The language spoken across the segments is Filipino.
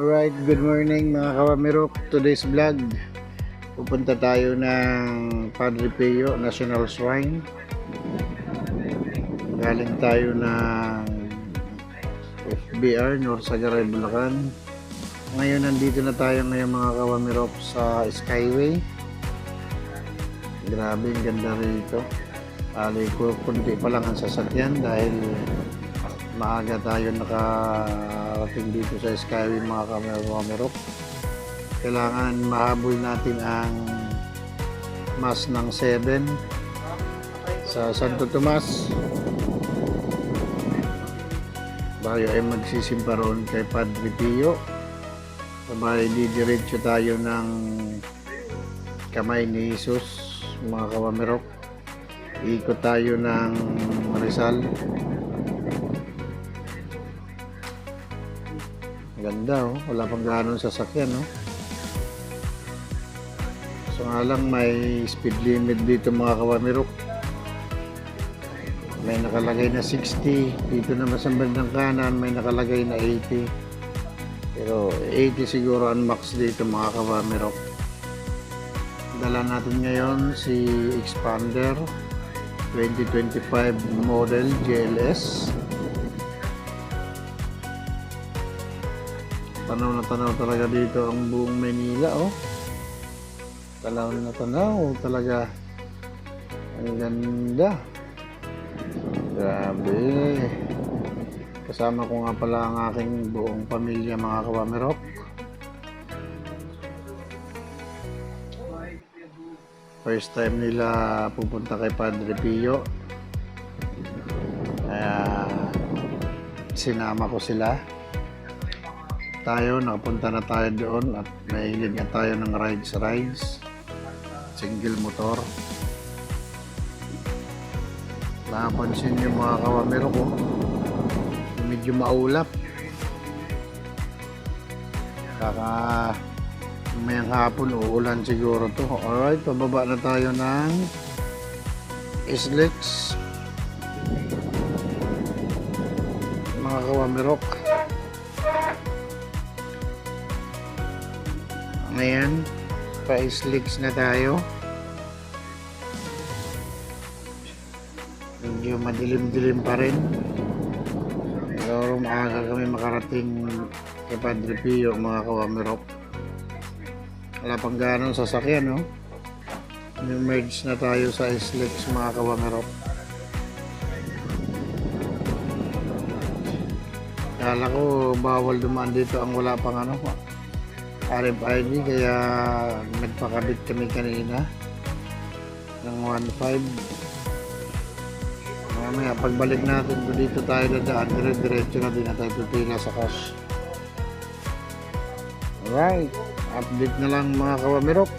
Alright, good morning mga kawamirok. Today's vlog, pupunta tayo ng Padre Pio National Shrine. Galing tayo ng FBR, North Sagaray, Bulacan. Ngayon, nandito na tayo ngayon mga kawamirok sa Skyway. Grabe, ang ganda rito. Ali ko, kunti pa lang ang sasakyan dahil maaga tayo nakarating dito sa Skyway mga kamerok. Kailangan mahabol natin ang mas ng 7 sa Santo Tomas. Tayo ay magsisimba roon kay Padre Pio. Sabay didiretso tayo ng kamay ni Jesus mga kawamerok. Ikot tayo ng Rizal. Ganda oh, wala pang ganong sasakyan oh. So nga lang may speed limit dito mga kawamirok. May nakalagay na 60, dito naman sa bandang kanan may nakalagay na 80. Pero 80 siguro ang max dito mga kawamirok. Dala natin ngayon si Expander 2025 model GLS. Tanaw na tanaw talaga dito ang buong Manila, oh. Tanaw na tanaw talaga. Ang ganda. Grabe. Kasama ko nga pala ang aking buong pamilya mga kawamerok. First time nila pupunta kay Padre Pio. Kaya sinama ko sila tayo, nakapunta na tayo doon at mahilig na tayo ng rides rides. Single motor. Napansin yung mga kawamero ko medyo maulap. Kaka mayang hapon uulan siguro to. Alright pababa na tayo ng Islex. Mga kawamirok Ayan, pa-slicks na tayo. Medyo madilim-dilim pa rin. Pero maaga kami makarating kay Padre Pio, mga kawamirok. Wala pang ganong sasakyan, no? merge na tayo sa slicks, mga kawamirok. Kala ko bawal dumaan dito ang wala pang ano, RFID kaya nagpakabit kami kanina ng 1.5 mamaya pagbalik natin kung dito tayo dadaan dire-diretso na din na tayo pipila sa cash. Alright update na lang mga kawamirok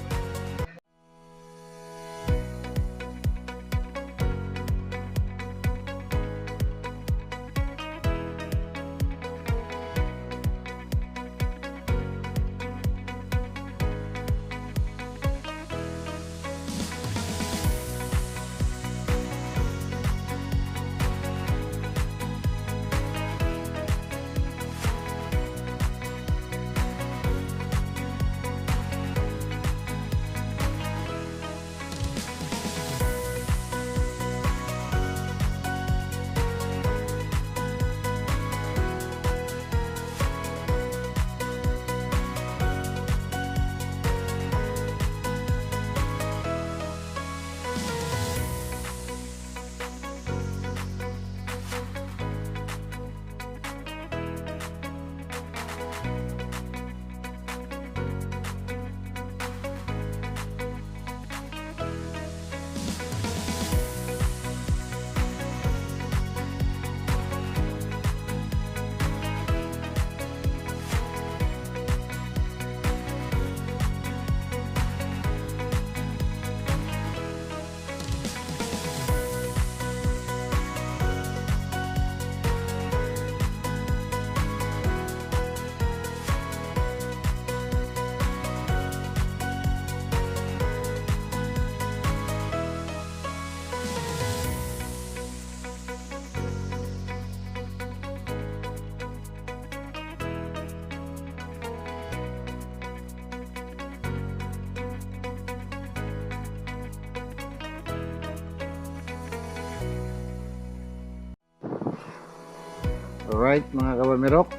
Alright mga kawamirok.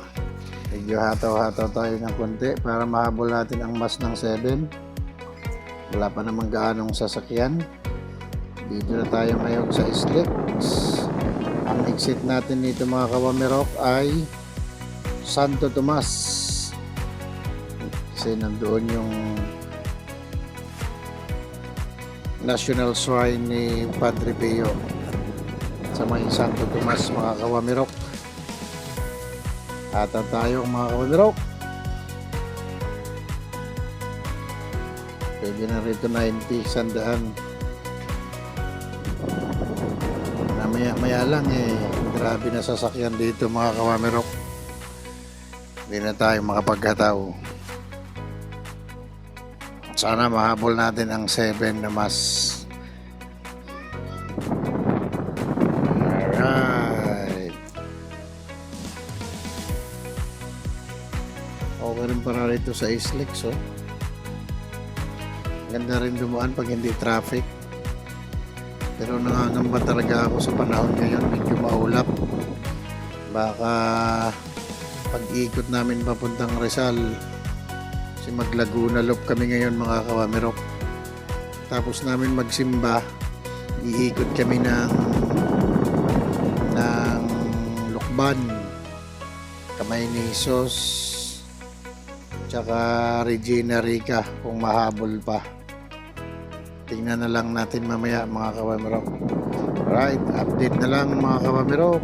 Medyo hataw-hataw tayo ng konti para mahabol natin ang mas ng 7. Wala pa namang gaanong sasakyan. Dito na tayo ngayon sa Islex. Ang exit natin dito mga kawamirok ay Santo Tomas. Kasi nandoon yung National Shrine ni Padre Pio sa may Santo Tomas mga kawamirok. Ata tayo mga kawamirok. Pwede na rito 90, sandaan. Maya maya lang eh, grabe na sasakyan dito mga kawamirok. Hindi na tayo makapagkataw. Sana mahabol natin ang 7 na mas. Rito sa Islex, oh. Ganda rin dumaan pag hindi traffic. Pero nangangamba talaga ako sa panahon ngayon, medyo maulap. Baka pag-ikot namin papuntang Rizal, kasi maglaguna loop kami ngayon mga kawamirok. Tapos namin magsimba, iikot kami ng ng Lukban, Kamay ni Sos, tsaka Regina Rica kung mahabol pa. Tingnan na lang natin mamaya mga kawamirok. Right, update na lang mga kawamirok.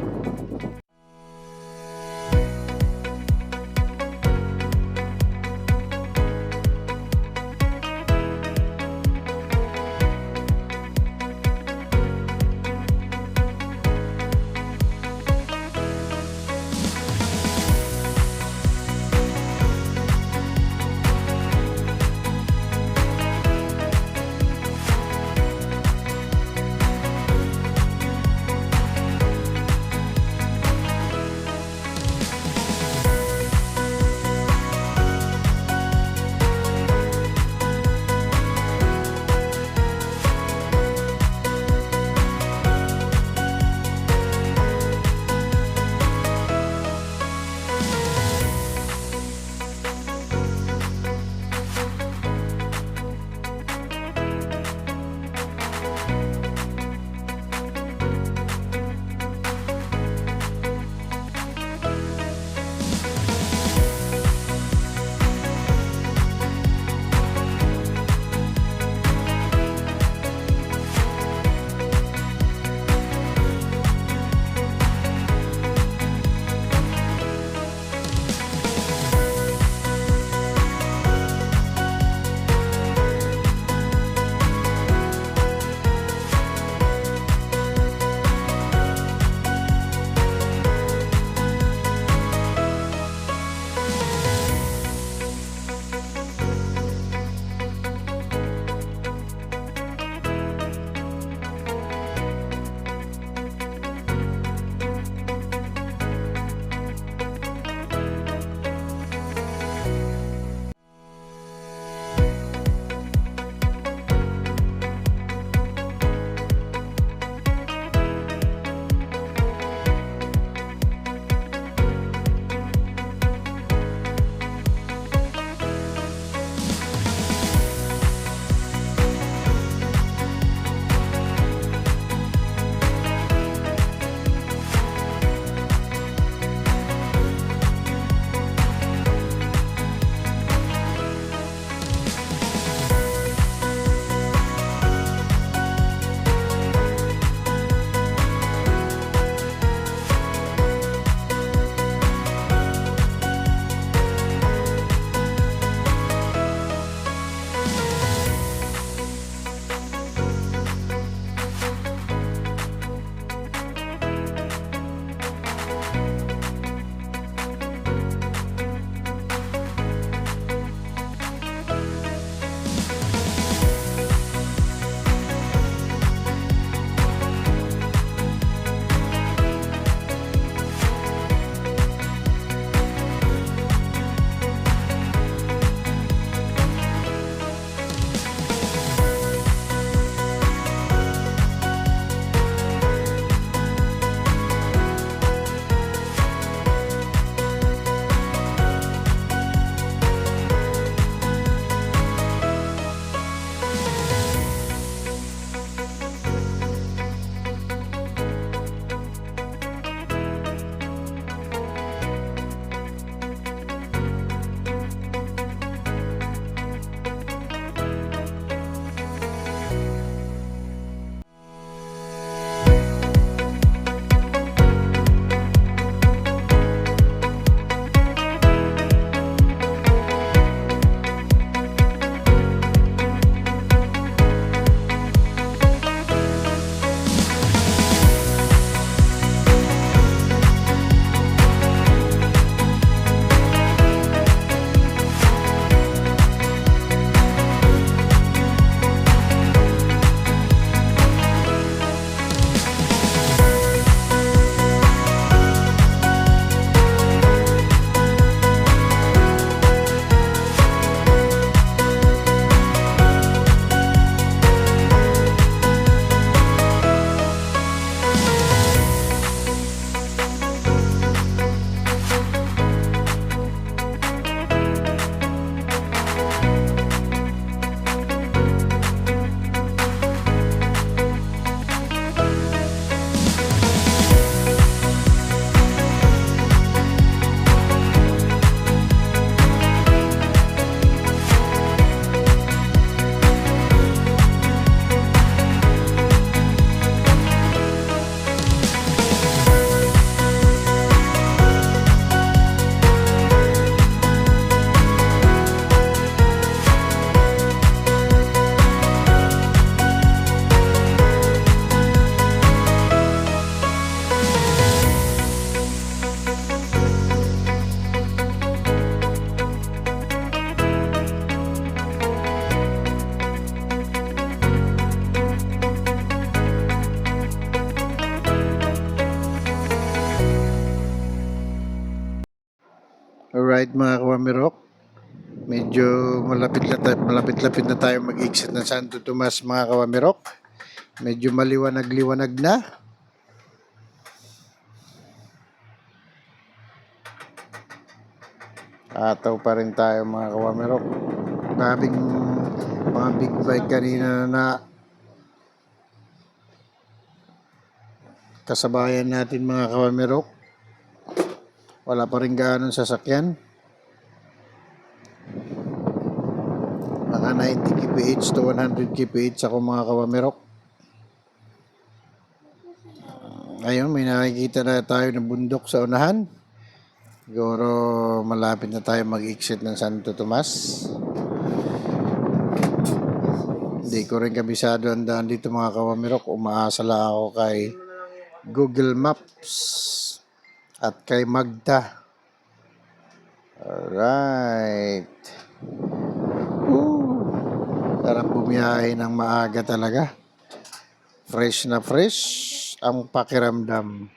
Kawamirok. Medyo malapit na tayo, malapit-lapit na tayo mag-exit ng Santo Tomas mga kawamirok. Medyo maliwanag-liwanag na. Ataw pa rin tayo mga kawamirok. Daming mga big bike kanina na kasabayan natin mga kawamirok. Wala pa rin gaanong sasakyan. Naka 90 kph to 100 kph ako mga kawamirok. Ngayon, may nakikita na tayo ng bundok sa unahan. Siguro malapit na tayo mag-exit ng Santo Tomas. Hindi ko rin kabisado ang daan dito mga kawamirok. Umaasa lang ako kay Google Maps at kay Magda. Alright. Sarap bumiyahe ng maaga talaga. Fresh na fresh ang pakiramdam.